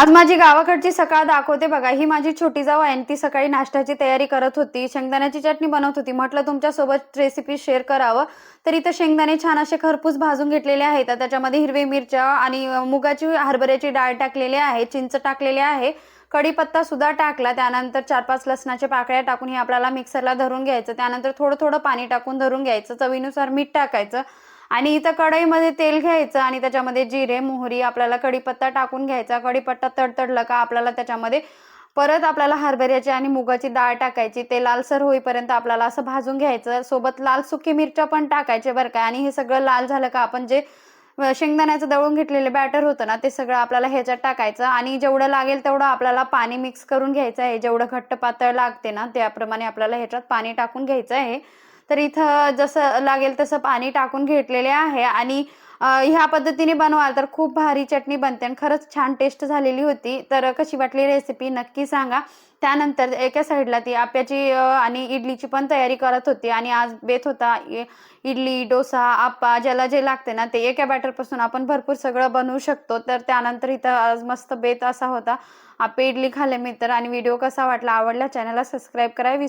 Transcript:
आज माझी गावाकडची सकाळ दाखवते बघा. ही माझी छोटी जाऊ आहे आणि ती सकाळी नाश्त्याची तयारी करत होती. शेंगदाण्याची चटणी बनवत होती. म्हटलं तुमच्यासोबत रेसिपी शेअर करावं. तर इथं शेंगदाणे छान असे खरपूस भाजून घेतलेले आहेत. तर त्याच्यामध्ये हिरवी मिरच्या आणि मुगाची हरभऱ्याची डाळ टाकलेली आहे. चिंच टाकलेली आहे. कढीपत्ता सुद्धा टाकला. त्यानंतर चार पाच लसणाच्या पाकळ्या टाकून हे आपल्याला मिक्सरला धरून घ्यायचं. त्यानंतर थोडं थोडं पाणी टाकून धरून घ्यायचं. चवीनुसार मीठ टाकायचं. आणि इथं कढईमध्ये तेल घ्यायचं आणि त्याच्यामध्ये जिरे मोहरी आपल्याला कढीपत्ता टाकून घ्यायचा. कढीपत्ता तडतडला का आपल्याला त्याच्यामध्ये परत आपल्याला हरभऱ्याची आणि मुगाची डाळ टाकायची. ते लालसर होईपर्यंत आपल्याला असं भाजून घ्यायचं. सोबत लाल सुकी मिरच्या पण टाकायचे बरं काय आणि हे सगळं लाल झालं का आपण जे शेंगदाण्याचं दळून घेतलेलं बॅटर होतं ना ते सगळं आपल्याला ह्याच्यात टाकायचं. आणि जेवढं लागेल तेवढं आपल्याला पाणी मिक्स करून घ्यायचं आहे. जेवढं घट्ट पातळ लागते ना त्याप्रमाणे आपल्याला ह्याच्यात पाणी टाकून घ्यायचं आहे. तर इथं जसं लागेल तसं पाणी टाकून घेतलेले आहे आणि ह्या पद्धतीने बनवाल तर खूप भारी चटणी बनते आणि खरंच छान टेस्ट झालेली होती. तर कशी वाटली रेसिपी नक्की सांगा. त्यानंतर एका साईडला ती आप्याची आणि इडलीची पण तयारी करत होती आणि आज बेत होता. इडली डोसा आप्पा ज्याला जे लागते ना ते एका बॅटरपासून आपण भरपूर सगळं बनवू शकतो. तर त्यानंतर इथं आज मस्त बेत असा होता. आप्पे इडली खाल्ले मी तर आणि व्हिडिओ कसा वाटला आवडला चॅनलला सबस्क्राईब करायला विसरू